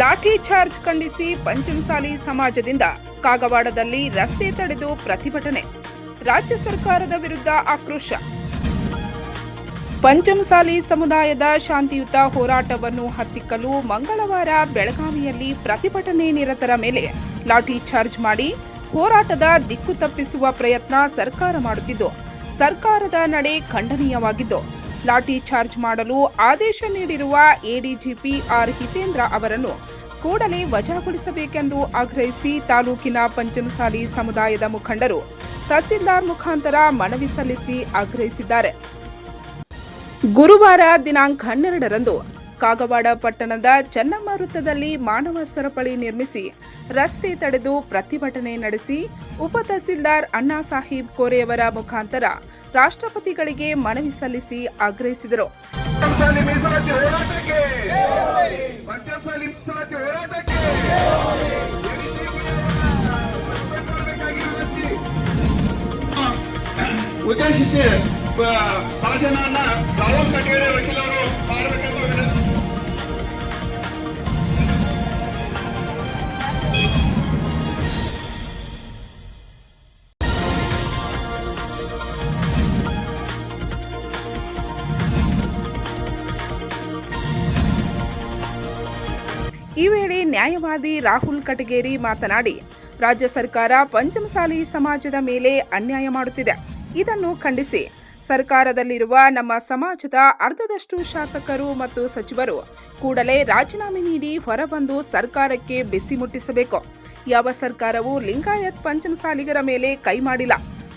ಲಾಠಿ charge ಖಂಡಿಸಿ ಪಂಚಮಸಾಲಿ ಸಮಾಜದಿಂದ ಕಾಗವಾಡದಲ್ಲಿ ರಸ್ತೆ ತಡೆದು ಪ್ರತಿಭಟನೆ. ರಾಜ್ಯ ಸರ್ಕಾರದ ವಿರುದ್ಧ ಆಕ್ರೋಶ. ಪಂಚಮಸಾಲಿ ಸಮುದಾಯದ ಶಾಂತಿಯುತ ಹೋರಾಟವನ್ನು ಹತ್ತಿಕ್ಕಲು ಮಂಗಳವಾರ ಬೆಳಗಾವಿಯಲ್ಲಿ ಪ್ರತಿಭಟನೆ ನಿರತರ ಮೇಲೆ ಲಾಠಿ ಚಾರ್ಜ್ ಮಾಡಿ ಹೋರಾಟದ ದಿಕ್ಕು ತಪ್ಪಿಸುವ ಪ್ರಯತ್ನ ಸರ್ಕಾರ ಮಾಡುತ್ತಿದ್ದು, ಸರ್ಕಾರದ ನಡೆ ಖಂಡನೀಯವಾಗಿದ್ದು ಲಾಠಿ ಚಾರ್ಜ್ ಮಾಡಲು ಆದೇಶ ನೀಡಿರುವ ಎಡಿಜಿಪಿ ಆರ್ ಹಿತೇಂದ್ರ ಅವರನ್ನು ಕೂಡಲೇ ವಜಾಗೊಳಿಸಬೇಕೆಂದು ಆಗ್ರಹಿಸಿ ತಾಲೂಕಿನ ಪಂಚಮಸಾಲಿ ಸಮುದಾಯದ ಮುಖಂಡರು ತಹಸೀಲ್ದಾರ್ ಮುಖಾಂತರ ಮನವಿ ಸಲ್ಲಿಸಿ ಆಗ್ರಹಿಸಿದ್ದಾರೆ. ಗುರುವಾರ ದಿನಾಂಕ ಹನ್ನೆರಡರಂದು ಕಾಗವಾಡ ಪಟ್ಟಣದ ಚೆನ್ನಮ್ಮ ವೃತ್ತದಲ್ಲಿ ಮಾನವ ಸರಪಳಿ ನಿರ್ಮಿಸಿ ರಸ್ತೆ ತಡೆದು ಪ್ರತಿಭಟನೆ ನಡೆಸಿ ಉಪ ತಹಸೀಲ್ದಾರ್ ಅಣ್ಣಾ ಸಾಹೀಬ್ ಕೋರೆಯವರ ಮುಖಾಂತರ ರಾಷ್ಟ್ರಪತಿಗಳಿಗೆ ಮನವಿ ಸಲ್ಲಿಸಿ ಆಗ್ರಹಿಸಿದರು. ಉದ್ದೇಶಿಸಿ ಭಾಷಣ ರಾಹುಲ್ ಕಟೇರಿ ವಕೀಲರು ನ್ಯಾಯವಾದಿ ರಾಹುಲ್ ಕಟಗೇರಿ ಮಾತನಾಡಿ, ರಾಜ್ಯ ಸರ್ಕಾರ ಪಂಚಮಸಾಲಿ ಸಮಾಜದ ಮೇಲೆ ಅನ್ಯಾಯ ಮಾಡುತ್ತಿದೆ. ಇದನ್ನು ಖಂಡಿಸಿ, ಸರ್ಕಾರದಲ್ಲಿರುವ ನಮ್ಮ ಸಮಾಜದ ಅರ್ಧದಷ್ಟು ಶಾಸಕರು ಮತ್ತು ಸಚಿವರು ಕೂಡಲೇ ರಾಜೀನಾಮೆ ನೀಡಿ ಹೊರಬಂದು ಸರ್ಕಾರಕ್ಕೆ ಬಿಸಿ ಮುಟ್ಟಿಸಬೇಕು. ಯಾವ ಸರ್ಕಾರವೂ ಲಿಂಗಾಯತ್ ಪಂಚಮಸಾಲಿಗರ ಮೇಲೆ ಕೈ ಮಾಡಿಲ್ಲ.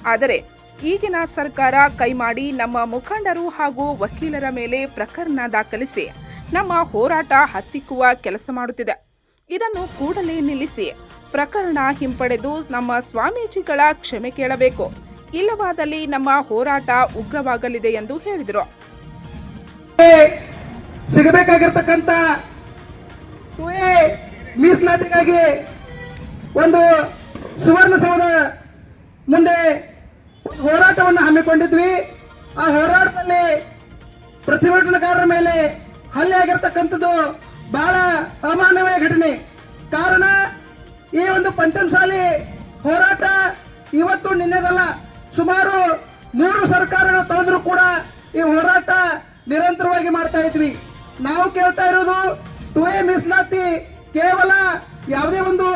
ಆದರೆ, ಈಗಿನ ಸರ್ಕಾರ ಕೈ ಮಾಡಿ ನಮ್ಮ ಮುಖಂಡರು ಹಾಗೂ ವಕೀಲರ ಮೇಲೆ ಪ್ರಕರಣ ದಾಖಲಿಸಿ, ನಮ್ಮ ಹೋರಾಟ ಹತ್ತಿಕ್ಕುವ ಕೆಲಸ ಮಾಡುತ್ತಿದೆ. ಇದನ್ನು ಕೂಡಲೇ ನಿಲ್ಲಿಸಿ ಪ್ರಕರಣ ಹಿಂಪಡೆದು ನಮ್ಮ ಸ್ವಾಮೀಜಿಗಳ ಕ್ಷಮೆ ಕೇಳಬೇಕು. ಇಲ್ಲವಾದಲ್ಲಿ ನಮ್ಮ ಹೋರಾಟ ಉಗ್ರವಾಗಲಿದೆ ಎಂದು ಹೇಳಿದರು. ಸಿಗಬೇಕಾಗಿರ್ತಕ್ಕಂಥ ಮೀಸಲಾತಿಗಾಗಿ ಒಂದು ಸುವರ್ಣಸೌಧ ಮುಂದೆ ಹೋರಾಟವನ್ನು ಹಮ್ಮಿಕೊಂಡಿದ್ವಿ. ಆ ಹೋರಾಟದಲ್ಲಿ ಪ್ರತಿಭಟನಾಕಾರರ ಮೇಲೆ ಹಲ್ಲೆ ಆಗಿರ್ತಕ್ಕಂಥದ್ದು ಬಹಳ ಅಮಾನವೀಯ ಘಟನೆ. ಕಾರಣ, ಈ ಒಂದು ಪಂಚಮಸಾಲಿ ಹೋರಾಟ ಇವತ್ತು ನಿನ್ನೆದಲ್ಲ. ಸುಮಾರು ಮೂರು ಸರ್ಕಾರಗಳು ತೊಳೆದ್ರು ಕೂಡ ಈ ಹೋರಾಟ ನಿರಂತರವಾಗಿ ಮಾಡ್ತಾ ಇದ್ವಿ. ನಾವು ಕೇಳ್ತಾ ಇರೋದು ಟು ಎ ಮೀಸಲಾತಿ ಕೇವಲ ಯಾವುದೇ ಒಂದು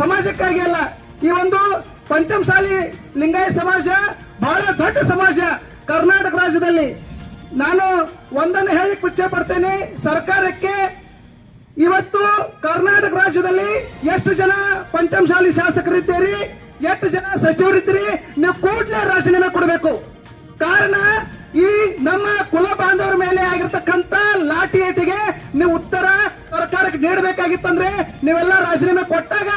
ಸಮಾಜಕ್ಕಾಗಿ ಅಲ್ಲ. ಈ ಒಂದು ಪಂಚಮಸಾಲಿ ಲಿಂಗಾಯತ ಸಮಾಜ ಬಹಳ ದೊಡ್ಡ ಸಮಾಜ ಕರ್ನಾಟಕ ರಾಜ್ಯದಲ್ಲಿ. ನಾನು ಒಂದನ್ನು ಹೇಳಿ ಇಚ್ಛೆ ಪಡ್ತೇನೆ, ಸರ್ಕಾರಕ್ಕೆ ಇವತ್ತು ಕರ್ನಾಟಕ ರಾಜ್ಯದಲ್ಲಿ ಎಷ್ಟು ಜನ ಪಂಚಮಶಾಲಿ ಶಾಸಕರಿದ್ದೀರಿ, ಎಷ್ಟು ಜನ ಸಚಿವರಿದ್ದೀರಿ, ನೀವು ಕೂಡಲೇ ರಾಜೀನಾಮೆ ಕೊಡಬೇಕು. ಕಾರಣ, ಈ ನಮ್ಮ ಕುಲ ಬಾಂಧವರ ಮೇಲೆ ಆಗಿರ್ತಕ್ಕಂತ ಲಾಠಿ ಏಟಿಗೆ ನೀವು ಉತ್ತರ ಸರ್ಕಾರಕ್ಕೆ ನೀಡಬೇಕಾಗಿತ್ತಂದ್ರೆ ನೀವೆಲ್ಲ ರಾಜೀನಾಮೆ ಕೊಟ್ಟಾಗ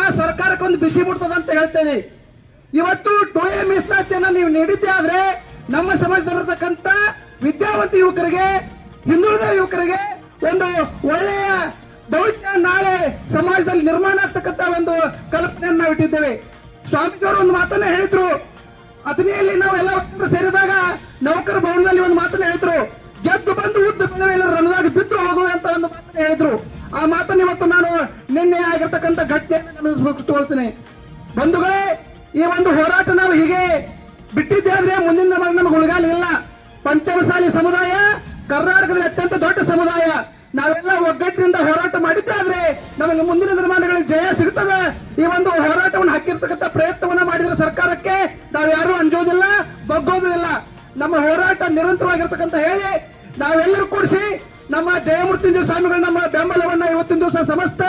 ಆ ಸರ್ಕಾರಕ್ಕೆ ಒಂದು ಬಿಸಿ ಅಂತ ಹೇಳ್ತೇನೆ. ಇವತ್ತು ಟು ಎ ಮೀಸಲಾತಿಯನ್ನ ನೀವು ನೀಡಿದ್ದೆ ಆದ್ರೆ ನಮ್ಮ ಸಮಾಜದಲ್ಲಿರ್ತಕ್ಕಂಥ ವಿದ್ಯಾವಂತ ಯುವಕರಿಗೆ, ಹಿಂದುಳಿದ ಯುವಕರಿಗೆ ಒಂದು ಒಳ್ಳೆಯ ಭವಿಷ್ಯ ನಾಳೆ ಸಮಾಜದಲ್ಲಿ ನಿರ್ಮಾಣ ಆಗ್ತಕ್ಕಂಥ ಒಂದು ಕಲ್ಪನೆಯನ್ನು ನಾವು ಇಟ್ಟಿದ್ದೇವೆ. ಸ್ವಾಮೀಜಿಯವರು ಒಂದು ಮಾತನ್ನ ಹೇಳಿದ್ರು. ಅಥಣಿಯಲ್ಲಿ ನಾವು ಎಲ್ಲ ಸೇರಿದಾಗ ನೌಕರ ಭವನದಲ್ಲಿ ಒಂದು ಮಾತನ್ನ ಹೇಳಿದ್ರು. ಗೆದ್ದು ಬಂದು ಉದ್ದ ರಣದಾಗ ಬಿದ್ದು ಹೋಗುವಂತ ಒಂದು ಮಾತನ್ನ ಹೇಳಿದ್ರು. ಆ ಮಾತನ್ನ ಇವತ್ತು ನಾನು ನಿನ್ನೆ ಆಗಿರ್ತಕ್ಕಂಥ ಘಟನೆಯನ್ನು ತೋರಿಸ್ತೇನೆ ಬಂಧುಗಳೇ, ಈ ಒಂದು ಹೋರಾಟ ನಾವು ಹೀಗೆ ಬಿಟ್ಟಿದ್ದೆ ಆದ್ರೆ ಮುಂದಿನ ನಮಗೆ ಉಳಿಗಾಲ ಇಲ್ಲ ಪಂಚಮಸಾಲಿ ಸಮುದಾಯ ಕರ್ನಾಟಕದಲ್ಲಿ ಅತ್ಯಂತ ದೊಡ್ಡ ಸಮುದಾಯ. ನಾವೆಲ್ಲ ಒಗ್ಗಟ್ಟಿನಿಂದ ಹೋರಾಟ ಮಾಡಿದ್ದಾದ್ರೆ ನಮಗೆ ಮುಂದಿನ ದಿನಮಾನಗಳಲ್ಲಿ ಜಯ ಸಿಗುತ್ತದೆ. ಈ ಒಂದು ಹೋರಾಟವನ್ನು ಹಾಕಿರ್ತಕ್ಕಂಥ ಪ್ರಯತ್ನವನ್ನ ಮಾಡಿದ್ರೆ ಸರ್ಕಾರಕ್ಕೆ. ನಾವು ಯಾರು ಅಂಜೋದಿಲ್ಲ ಬಗ್ಗೋದು ಇಲ್ಲ ನಮ್ಮ ಹೋರಾಟ ನಿರಂತರವಾಗಿರ್ತಕ್ಕಂಥ ಹೇಳಿ ನಾವೆಲ್ಲರೂ ಕೂಡಿಸಿ ನಮ್ಮ ಜಯಮೂರ್ತಿ ಸ್ವಾಮಿಗಳ ನಮ್ಮ ಬೆಂಬಲವನ್ನ ಇವತ್ತಿನ ದಿವಸ ಸಮಸ್ತ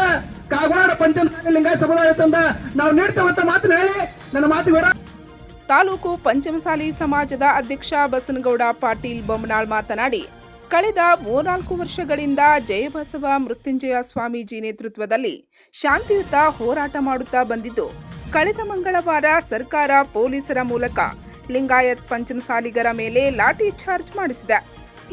ಕಾಗವಾಡ ಪಂಚಮಸಾಲಿ ಲಿಂಗಾಯತ ಸಮುದಾಯದಿಂದ ನಾವು ನೀಡ್ತೇವಂತ ಮಾತನ್ನ ಹೇಳಿ. ನನ್ನ ಮಾತು ವಿರಾಮ ತಾಲೂಕು ಪಂಚಮಸಾಲಿ ಸಮಾಜದ ಅಧ್ಯಕ್ಷ ಬಸನಗೌಡ ಪಾಟೀಲ್ ಬೊಮ್ಮನಾಳ್ ಮಾತನಾಡಿ ಕಳೆದ ಮೂರ್ನಾಲ್ಕು ವರ್ಷಗಳಿಂದ ಜಯಬಸವ ಮೃತ್ಯುಂಜಯ ಸ್ವಾಮೀಜಿ ನೇತೃತ್ವದಲ್ಲಿ ಶಾಂತಿಯುತ ಹೋರಾಟ ಮಾಡುತ್ತಾ ಬಂದಿದ್ದು, ಕಳೆದ ಮಂಗಳವಾರ ಸರ್ಕಾರ ಪೊಲೀಸರ ಮೂಲಕ ಲಿಂಗಾಯತ್ ಪಂಚಮಸಾಲಿಗರ ಮೇಲೆ ಲಾಠಿ ಚಾರ್ಜ್ ಮಾಡಿಸಿದೆ.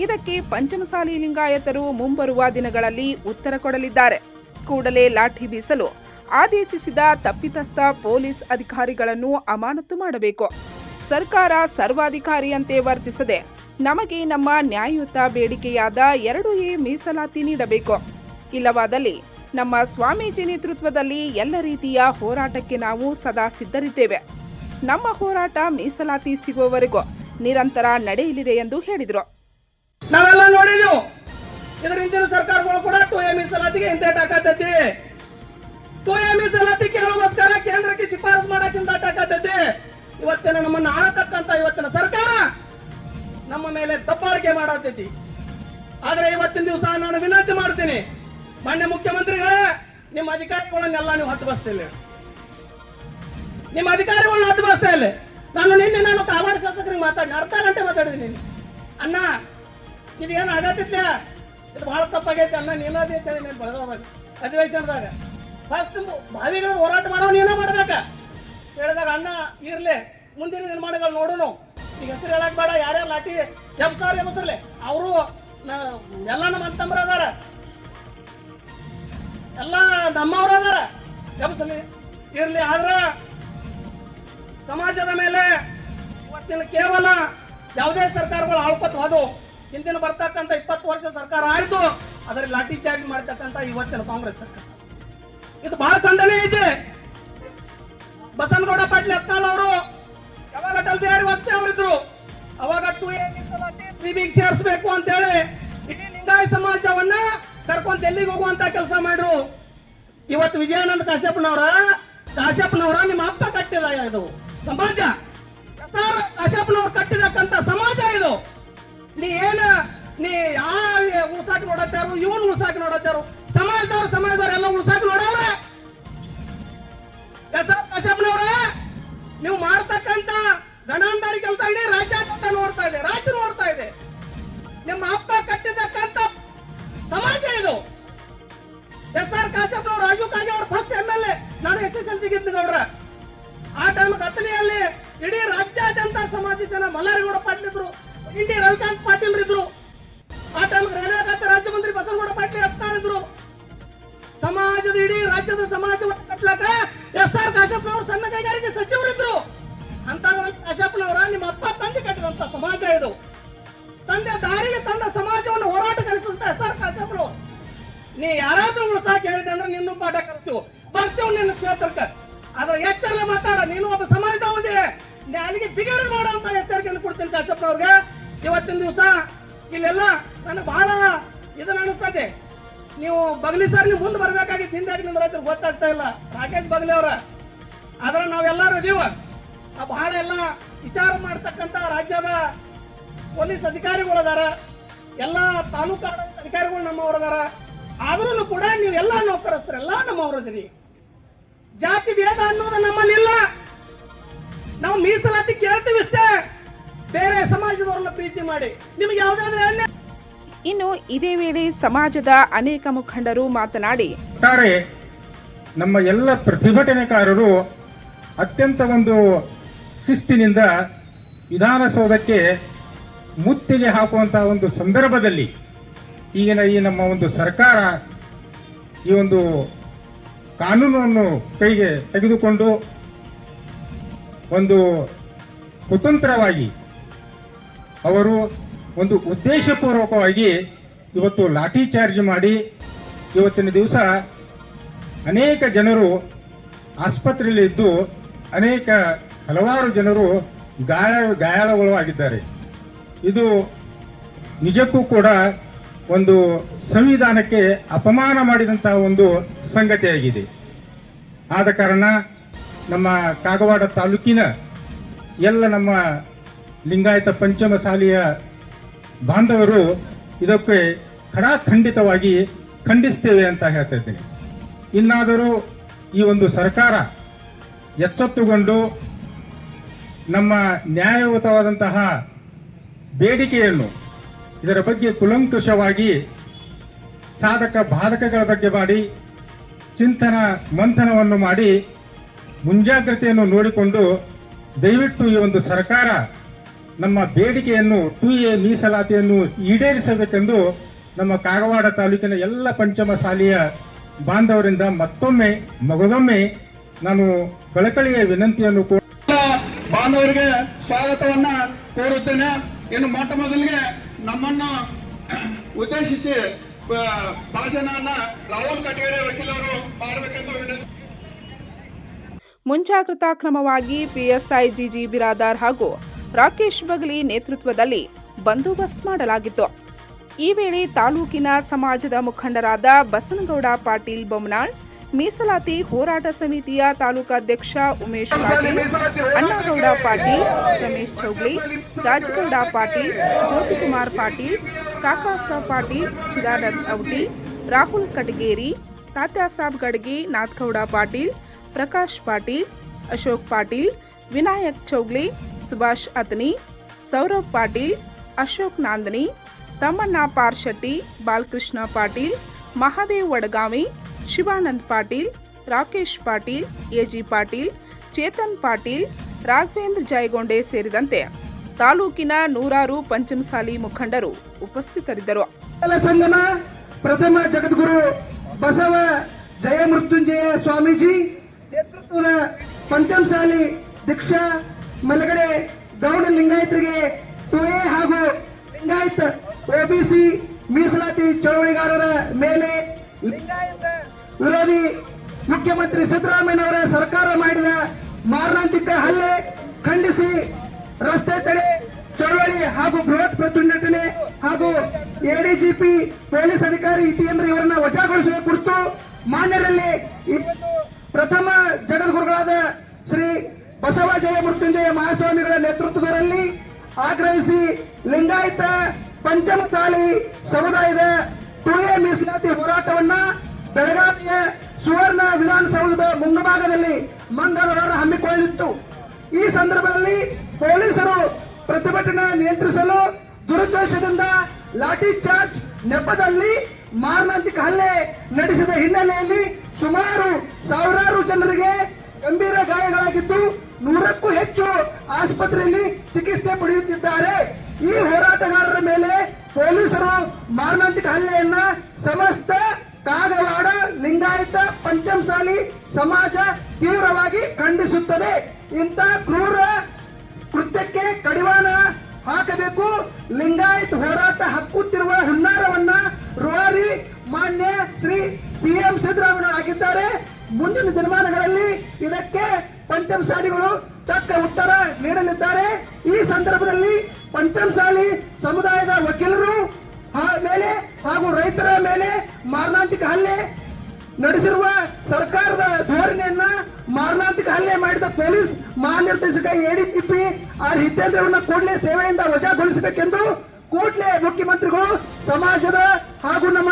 ಇದಕ್ಕೆ ಪಂಚಮಸಾಲಿ ಲಿಂಗಾಯತರು ಮುಂಬರುವ ದಿನಗಳಲ್ಲಿ ಉತ್ತರ ಕೊಡಲಿದ್ದಾರೆ. ಕೂಡಲೇ ಲಾಠಿ ಬೀಸಲು ಆದೇಶಿಸಿದ ತಪ್ಪಿತಸ್ಥ ಪೊಲೀಸ್ ಅಧಿಕಾರಿಗಳನ್ನು ಅಮಾನತು ಮಾಡಬೇಕು. ಸರ್ಕಾರ ಸರ್ವಾಧಿಕಾರಿಯಂತೆ ವರ್ತಿಸದೆ ನಮಗೆ ನಮ್ಮ ನ್ಯಾಯಯುತ ಬೇಡಿಕೆಯಾದ ಎರಡು ಎ ಮೀಸಲಾತಿ ನೀಡಬೇಕು. ಇಲ್ಲವಾದಲ್ಲಿ ನಮ್ಮ ಸ್ವಾಮೀಜಿ ನೇತೃತ್ವದಲ್ಲಿ ಎಲ್ಲ ರೀತಿಯ ಹೋರಾಟಕ್ಕೆ ನಾವು ಸದಾ ಸಿದ್ಧರಿದ್ದೇವೆ. ನಮ್ಮ ಹೋರಾಟ ಮೀಸಲಾತಿ ಸಿಗುವವರೆಗೂ ನಿರಂತರ ನಡೆಯಲಿದೆ ಎಂದು ಹೇಳಿದರು. ನಾವೆಲ್ಲ ನೋಡಿದೆವು. ಹಿಂದಿನ ಸರ್ಕಾರಗಳು ಕೂಡ ಟು ಎ ಮೀಸಲಾತಿಗೆ ಹಿಂದೆ ಹಾಕತೈತಿ ಟು ಎ ಮೀಸಲಾತಿ ಕೇಂದ್ರಕ್ಕೆ ಶಿಫಾರಸು ಮಾಡಕ್ಕಿಂತ ಇವತ್ತಿನ ನಮ್ಮನ್ನು ಆಳತಕ್ಕಂತ ಇವತ್ತಿನ ಸರ್ಕಾರ ನಮ್ಮ ಮೇಲೆ ತಪ್ಪಾಳಿಕೆ ಮಾಡತೈತಿ. ಆದ್ರೆ ಇವತ್ತಿನ ದಿವಸ ನಾನು ವಿನಂತಿ ಮಾಡ್ತೀನಿ, ಮಾನ್ಯ ಮುಖ್ಯಮಂತ್ರಿಗಳೇ, ನಿಮ್ಮ ಅಧಿಕಾರಿಗಳನ್ನೆಲ್ಲ ನೀವು ಹತ್ತು ಬಸ್ತಿಲ್ಲ ನಿಮ್ಮ ಅಧಿಕಾರಿಗಳನ್ನ ಹತ್ತು ಬಸ್ತಾ ಇಲ್ಲ ನಾನು ನಿನ್ನೆ ನಾನು ಕಾವಾಡ ಶಾಸಕರಿಗೆ ಮಾತಾಡಿ ಅರ್ಧ ಗಂಟೆ ಮಾತಾಡಿದ್ದೀನಿ ಅಣ್ಣ ಇದು ಏನು ಆಗತ್ತಿಲ್ಲ ಇದು ಬಹಳ ತಪ್ಪಾಗೈತೆ ಅಣ್ಣ ನೀನದೇ ಅಂತೇಳಿ ನೀನು ಬೆಳೆದವಾಗ ಅಧಿವೇಶನದಾಗ. ಫಸ್ಟ್ ಬಾವಿಗಳ ಹೋರಾಟ ಮಾಡೋ ನೀನೇ ಮಾಡ್ಬೇಕ. ಹೇಳಿದಾಗ ಅಣ್ಣ, ಇರ್ಲಿ, ಮುಂದಿನ ನಿರ್ಮಾಣಗಳು ಈಗ ಹೆಸರು ಹೇಳಕ್ ಬೇಡ ಯಾರ್ಯಾರು ಲಾಟಿ ಎಬ್ಸಾರ್ ಎಬ್ಸರ್ಲಿ ಅವರು ಎಲ್ಲ ನಮ್ಮ ಅಂತಂಬ್ರ ಅದಾರ. ಎಲ್ಲ ನಮ್ಮವ್ರ ಅದಾರ. ಎಬ್ಸಲಿ ಇರ್ಲಿ, ಆದ್ರ ಸಮಾಜದ ಮೇಲೆ ಇವತ್ತಿನ ಕೇವಲ ಯಾವುದೇ ಸರ್ಕಾರಗಳು ಆಳ್ಕೊತ ಹೋದು, ಹಿಂದಿನ ಬರ್ತಕ್ಕಂಥ ಇಪ್ಪತ್ತು ವರ್ಷ ಸರ್ಕಾರ ಆಯ್ತು ಅದರ ಲಾಠಿ ಚಾರ್ಜ್ ಮಾಡ್ತಕ್ಕಂಥ ಇವತ್ತಿನ ಕಾಂಗ್ರೆಸ್ ಸರ್ಕಾರ. ಇದು ಬಹಳ ಖಂಡನೆ ಇದೆ. ಬಸನಗೌಡ ಪಾಟೀಲ್ ಯತ್ನಾಳ್ ಅವರು, ಯಾವಾಗ ಅಟಲ್ ಬಿಹಾರಿ ವಾಜಪೇಯಿ ಅವರಿದ್ರು ಅವಾಗ ಟು ಎ ತ್ರೀ ಬಿಗ್ ಸೇರಿಸಬೇಕು ಅಂತ ಹೇಳಿ ಇಡೀ ಲಿಂಗಾಯ ಸಮಾಜವನ್ನ ಕರ್ಕೊಂತ ಎಲ್ಲಿಗೆ ಹೋಗುವಂತ ಕೆಲಸ ಮಾಡ್ರು? ಇವತ್ತು ವಿಜಯಾನಂದ ಕಾಶ್ಯಪ್ಪನವರ ಕಾಶ್ಯಪ್ಪನವರ ನಿಮ್ಮ ಅಪ್ಪ ಕಟ್ಟಿದ ಇದು ಸಮಾಜ. ಕಾಶ್ಯಪ್ಪನವ್ರು ಕಟ್ಟಿದಕ್ಕಂತ ಸಮಾಜ ಇದು. ನೀ ಏನ ನೀ ಯಾ ಉಸಾಕಿ ನೋಡತ್ತಾರು ಇವನು ಉಸಾಕಿ ನೋಡತ್ತಾರು ಸಮಾಜದವ್ರು ಸಮಾಜದವ್ರು ಎಲ್ಲ ಬಿಗಡೆ ಮಾಡುವಂತ ಎಚ್ಚರಿಕೆಯನ್ನು ಕೊಡ್ತೀನಿ ಕಾಶ್ಯಪ್ನವ್ರಿಗೆ ಇವತ್ತಿನ ದಿವಸ ಇಲ್ಲೆಲ್ಲ ನನಗೆ ಬಹಳ ಇದನ್ನ ಅನಿಸ್ತದೆ. ನೀವು ಬಗ್ಲಿ ಸರ್, ನೀವು ಮುಂದೆ ಬರ್ಬೇಕಾಗಿತ್ತು. ಹಿಂದೆ ರೈತರು ಗೊತ್ತಾಗ್ತಾ ಇಲ್ಲ. ರಾಕೇಶ್ ಬಗ್ಲಿ ಅವರ. ಆದ್ರೆ ನಾವೆಲ್ಲರೂ ಇದೀವ. ಬಹಳ ಎಲ್ಲ ವಿಚಾರ ಮಾಡ್ತಕ್ಕಂತ ರಾಜ್ಯದ ಪೊಲೀಸ್ ಅಧಿಕಾರಿಗಳು ಅದಾರ. ಎಲ್ಲ ತಾಲೂಕು ಅಧಿಕಾರಿಗಳು ನಮ್ಮವ್ರು ಅದಾರ. ಆದ್ರೂ ಕೂಡ ನೀವು ಎಲ್ಲ ನೌಕರಸ್ಥರು ಎಲ್ಲ ನಮ್ಮವ್ರು ಅದೀರಿ ಜಾತಿ, ಭೇದ ಅನ್ನೋದು ನಮ್ಮಲ್ಲಿಲ್ಲ ನಾವು ಮೀಸಲಾತಿ ಕೇಳ್ತೀವಿ ಇಷ್ಟೇ ಬೇರೆ ಸಮಾಜದವ್ರನ್ನ ಪ್ರೀತಿ ಮಾಡಿ. ನಿಮ್ಗೆ ಯಾವ್ದಾದ್ರೆ ಎಣ್ಣೆ ಇನ್ನು ಇದೇ ವೇಳೆ ಸಮಾಜದ ಅನೇಕ ಮುಖಂಡರು ಮಾತನಾಡಿ ಒಟ್ಟಾರೆ ನಮ್ಮ ಎಲ್ಲ ಪ್ರತಿಭಟನೆಕಾರರು ಅತ್ಯಂತ ಒಂದು ಶಿಸ್ತಿನಿಂದ ವಿಧಾನಸೌಧಕ್ಕೆ ಮುತ್ತಿಗೆ ಹಾಕುವಂತಹ ಒಂದು ಸಂದರ್ಭದಲ್ಲಿ ಈಗಿನ ಈ ನಮ್ಮ ಒಂದು ಸರ್ಕಾರ ಈ ಒಂದು ಕಾನೂನನ್ನು ಕೈಗೆ ತೆಗೆದುಕೊಂಡು ಒಂದು ಕುತಂತ್ರವಾಗಿ ಅವರು ಒಂದು ಉದ್ದೇಶಪೂರ್ವಕವಾಗಿ ಇವತ್ತು ಲಾಠಿ ಚಾರ್ಜ್ ಮಾಡಿ ಇವತ್ತಿನ ದಿವಸ ಅನೇಕ ಜನರು ಆಸ್ಪತ್ರೆಯಲ್ಲಿ ಇದ್ದು ಅನೇಕ ಹಲವಾರು ಜನರು ಗಾಯ ಗಾಯಾಳುಗಳು ಆಗಿದ್ದಾರೆ ಇದು ನಿಜಕ್ಕೂ ಕೂಡ ಒಂದು ಸಂವಿಧಾನಕ್ಕೆ ಅಪಮಾನ ಮಾಡಿದಂತಹ ಒಂದು ಸಂಗತಿಯಾಗಿದೆ. ಆದ ಕಾರಣ ನಮ್ಮ ಕಾಗವಾಡ ತಾಲೂಕಿನ ಎಲ್ಲ ನಮ್ಮ ಲಿಂಗಾಯತ ಪಂಚಮಸಾಲಿಯ ಬಾಂಧವರು ಇದಕ್ಕೆ ಖಡಾಖಂಡಿತವಾಗಿ ಖಂಡಿಸ್ತೇವೆ ಅಂತ ಹೇಳ್ತಾ ಇದ್ದೀನಿ. ಇನ್ನಾದರೂ ಈ ಒಂದು ಸರ್ಕಾರ ಎಚ್ಚೆತ್ತುಕೊಂಡು ನಮ್ಮ ನ್ಯಾಯಯುತವಾದಂತಹ ಬೇಡಿಕೆಯನ್ನು ಇದರ ಬಗ್ಗೆ ಕುಲಂಕುಷವಾಗಿ ಸಾಧಕ ಬಾಧಕಗಳ ಬಗ್ಗೆ ಮಾಡಿ ಚಿಂತನ ಮಂಥನವನ್ನು ಮಾಡಿ ಮುಂಜಾಗ್ರತೆಯನ್ನು ನೋಡಿಕೊಂಡು ದಯವಿಟ್ಟು ಈ ಒಂದು ಸರ್ಕಾರ ನಮ್ಮ ಬೇಡಿಕೆಯನ್ನು ಟು ಎ ಮೀಸಲಾತಿಯನ್ನು ಈಡೇರಿಸಬೇಕೆಂದು ನಮ್ಮ ಕಾಗವಾಡ ತಾಲೂಕಿನ ಎಲ್ಲ ಪಂಚಮ ಶಾಲೆಯ ಬಾಂಧವರಿಂದ ಮತ್ತೊಮ್ಮೆ, ಮಗದೊಮ್ಮೆ ನಾನು ಕಳಕಳಿಯ ವಿನಂತಿಯನ್ನು ಕೂಡ ಬಾಂಧವರಿಗೆ ಸ್ವಾಗತವನ್ನ ಕೋರುತ್ತೇನೆ. ಇನ್ನು ಮೊಟ್ಟ ಮೊದಲಿಗೆ ನಮ್ಮನ್ನ ಉದ್ದೇಶಿಸಿ ಭಾಷಣವನ್ನ ರಾಹುಲ್ ಕಟಗೇರಿ ವಕೀಲರು ಮಾಡಬೇಕೆಂದು ವಿನಂತಿ ಮುಂಜಾಗ್ರತಾ ಕ್ರಮವಾಗಿ ಪಿಎಸ್ಐ ಜಿಜಿ ಬಿರಾದಾರ್ ಹಾಗೂ ರಾಕೇಶ್ ಬಗಲಿ ನೇತೃತ್ವದಲ್ಲಿ ಬಂದೋಬಸ್ತ್ ಮಾಡಲಾಗಿತ್ತು. ಈ ವೇಳೆ ತಾಲೂಕಿನ ಸಮಾಜದ ಮುಖಂಡರಾದ ಬಸನಗೌಡ ಪಾಟೀಲ್ ಬೊಮ್ಮನಾಳ್ ಮೀಸಲಾತಿ ಹೋರಾಟ ಸಮಿತಿಯ ತಾಲೂಕಾಧ್ಯಕ್ಷ ಉಮೇಶ್ ಪಾಟೀಲ್, ಅಣ್ಣಗೌಡ ಪಾಟೀಲ್, ರಮೇಶ್ ಚೌಗ್ಲಿ, ರಾಜಗೌಡ ಪಾಟೀಲ್, ಜ್ಯೋತಿಕುಮಾರ್ ಪಾಟೀಲ್ ಕಾಕಾಸಾಬ್ ಪಾಟೀಲ್ ಚಿದಾನಂದ್ ಔಟಿ, ರಾಹುಲ್ ಕಟಗೇರಿ, ತಾತ್ಯಾಸಾಬ್ ಗಡ್ಗೆ, ನಾಥ್ಗೌಡ ಪಾಟೀಲ್ ಪ್ರಕಾಶ್ ಪಾಟೀಲ್, ಅಶೋಕ್ ಪಾಟೀಲ್, ವಿನಾಯಕ್ ಚೌಗ್ಲಿ, ಸುಭಾಷ್ ಅತ್ನಿ ಸೌರಭ್ ಪಾಟೀಲ್, ಅಶೋಕ್ ನಾಂದನಿ ತಮ್ಮಣ್ಣ ಪಾರ್ಶೆಟ್ಟಿ, ಬಾಲಕೃಷ್ಣ ಪಾಟೀಲ್, ಮಹಾದೇವ್ ವಡಗಾವಿ, ಶಿವಾನಂದ್ ಪಾಟೀಲ್, ರಾಕೇಶ್ ಪಾಟೀಲ್, ಎಜಿ ಪಾಟೀಲ್, ಚೇತನ್ ಪಾಟೀಲ್, ರಾಘವೇಂದ್ರ ಜಯಗೊಂಡೆ ಸೇರಿದಂತೆ ತಾಲೂಕಿನ ನೂರಾರು ಪಂಚಮಸಾಲಿ ಮುಖಂಡರು ಉಪಸ್ಥಿತರಿದ್ದರು. ಸಂಗಮ ಪ್ರಥಮ ಜಗದ್ಗುರು ಬಸವ ಜಯ ಮೃತ್ಯುಂಜಯ ಸ್ವಾಮೀಜಿ ನೇತೃತ್ವದ ಪಂಚಮಸಾಲಿ ದೀಕ್ಷಾ ಮಲಗಡೆ ಗೌಡ ಲಿಂಗಾಯತರಿಗೆ ಟು ಎ ಹಾಗೂ ಲಿಂಗಾಯತ್ ಒಬಿಸಿ ಮೀಸಲಾತಿ ಚಳವಳಿಗಾರರ ಮೇಲೆ ಲಿಂಗಾಯತ ವಿರೋಧಿ ಮುಖ್ಯಮಂತ್ರಿ ಸಿದ್ದರಾಮಯ್ಯನವರ ಸರ್ಕಾರ ಮಾಡಿದ ಮಾರಣಾಂತಿಕ ಹಲ್ಲೆ ಖಂಡಿಸಿ ರಸ್ತೆ ತಡೆ, ಚಳವಳಿ ಹಾಗೂ ಬೃಹತ್ ಪ್ರತಿಭಟನೆ ಹಾಗೂ ಎಡಿಜಿಪಿ ಪೊಲೀಸ್ ಅಧಿಕಾರಿ ಇತಿಯೇಂದ್ರ ಇವರನ್ನ ವಜಾಗೊಳಿಸುವ ಕುರಿತು ಮಾನ್ಯರಲ್ಲಿ ಇವತ್ತು ಪ್ರಥಮ ಜಗದ್ಗುರುಗಳಾದ ಶ್ರೀ ಬಸವ ಜಯ ಮೃತ್ಯುಂಜಯ ಮಹಾಸ್ವಾಮಿಗಳ ನೇತೃತ್ವದಲ್ಲಿ ಆಗ್ರಹಿಸಿ ಲಿಂಗಾಯತ ಪಂಚಮಸಾಲಿ ಸಮುದಾಯದ ಎ ಮೀಸಲಾತಿ ಹೋರಾಟವನ್ನ ಬೆಳಗಾವಿಯ ಸುವರ್ಣ ವಿಧಾನಸೌಧದ ಮುಂಗಭಾಗದಲ್ಲಿ ಮಂಗಳವಾರ ಹಮ್ಮಿಕೊಳ್ಳಿತ್ತು ಈ ಸಂದರ್ಭದಲ್ಲಿ ಪೊಲೀಸರು ಪ್ರತಿಭಟನೆ ನಿಯಂತ್ರಿಸಲು ದುರುದ್ದೇಶದಿಂದ ಲಾಠಿ ಚಾರ್ಜ್ ನೆಪದಲ್ಲಿ ಮಾರಣಾಂತಿಕ ಹಲ್ಲೆ ನಡೆಸಿದ ಹಿನ್ನೆಲೆಯಲ್ಲಿ ಸುಮಾರು ಸಾವಿರಾರು ಜನರಿಗೆ ಗಂಭೀರ ಗಾಯಗಳಾಗಿದ್ದು ನೂರಕ್ಕೂ ಹೆಚ್ಚು ಆಸ್ಪತ್ರೆಯಲ್ಲಿ ಚಿಕಿತ್ಸೆ ಪಡೆಯುತ್ತಿದ್ದಾರೆ. ಈ ಹೋರಾಟಗಾರರ ಮೇಲೆ ಪೊಲೀಸರು ಮಾರಣಾಂತಿಕ ಹಲ್ಲೆಯನ್ನ ಸಮಸ್ತ ಕಾಗವಾಡ, ಲಿಂಗಾಯತ, ಪಂಚಮಸಾಲಿ ಸಮಾಜ ತೀವ್ರವಾಗಿ ಖಂಡಿಸುತ್ತದೆ. ಇಂಥ ಕ್ರೂರ ಕೃತ್ಯಕ್ಕೆ ಕಡಿವಾಣ ಹಾಕಬೇಕು. ಲಿಂಗಾಯತ್ ಹೋರಾಟ ಹಕ್ಕುತ್ತಿರುವ ಹುನ್ನಾರವನ್ನ ರುವಾರಿ ಮಾನ್ಯ ಶ್ರೀ ಸಿಎಂ ಸಿದ್ದರಾಮಯ್ಯ ಆಗಿದ್ದಾರೆ. ಮುಂದಿನ ದಿನಮಾನಗಳಲ್ಲಿ ಇದಕ್ಕೆ ಪಂಚಮಸಾಲಿಗಳು ತಕ್ಕ ಉತ್ತರ ನೀಡಲಿದ್ದಾರೆ. ಈ ಸಂದರ್ಭದಲ್ಲಿ ಪಂಚಮಸಾಲಿ ಸಮುದಾಯದ ವಕೀಲರು ಮೇಲೆ ಹಾಗೂ ರೈತರ ಮೇಲೆ ಮಾರಣಾಂತಿಕ ಹಲ್ಲೆ ನಡೆಸಿರುವ ಸರ್ಕಾರದ ಧೋರಣೆಯನ್ನ ಮಾರಣಾಂತಿಕ ಹಲ್ಲೆ ಮಾಡಿದ ಪೊಲೀಸ್ ಮಹಾನಿರ್ದೇಶಕ ಎಡಿಜಿಪಿ ಆರ್ ಹಿತೇಂದ್ರವನ್ನ ಕೂಡಲೇ ಸೇವೆಯಿಂದ ವಜಾಗೊಳಿಸಬೇಕೆಂದು ಕೂಡಲೇ ಮುಖ್ಯಮಂತ್ರಿಗಳು ಸಮಾಜದ ಹಾಗೂ ನಮ್ಮ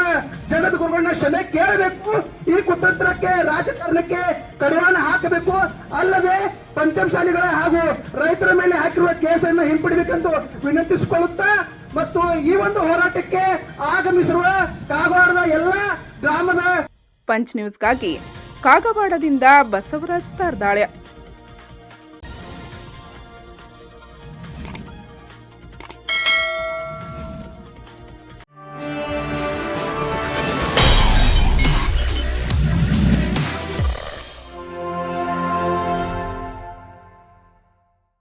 ಜಗದ್ಗುರುಗಳನ್ನ ಕ್ಷಮೆ ಕೇಳಬೇಕು. ಈ ಕುತಂತ್ರಕ್ಕೆ, ರಾಜಕಾರಣಕ್ಕೆ ಕಡಿವಾಣ ಹಾಕಬೇಕು. ಅಲ್ಲದೆ ಪಂಚಮಸಾಲಿಗಳ ಹಾಗೂ ರೈತರ ಮೇಲೆ ಹಾಕಿರುವ ಕೇಸನ್ನು ಹಿಂಪಡಿಬೇಕೆಂದು ವಿನಂತಿಸಿಕೊಳ್ಳುತ್ತಾ ಮತ್ತು ಈ ಒಂದು ಹೋರಾಟಕ್ಕೆ ಆಗಮಿಸಿರುವ ಕಾಗವಾಡದ ಎಲ್ಲ ಗ್ರಾಮದ ಪಂಚ್ ನ್ಯೂಸ್ಗಾಗಿ ಕಾಗವಾಡದಿಂದ ಬಸವರಾಜ್ ತಾರ್ದಾಳೆ.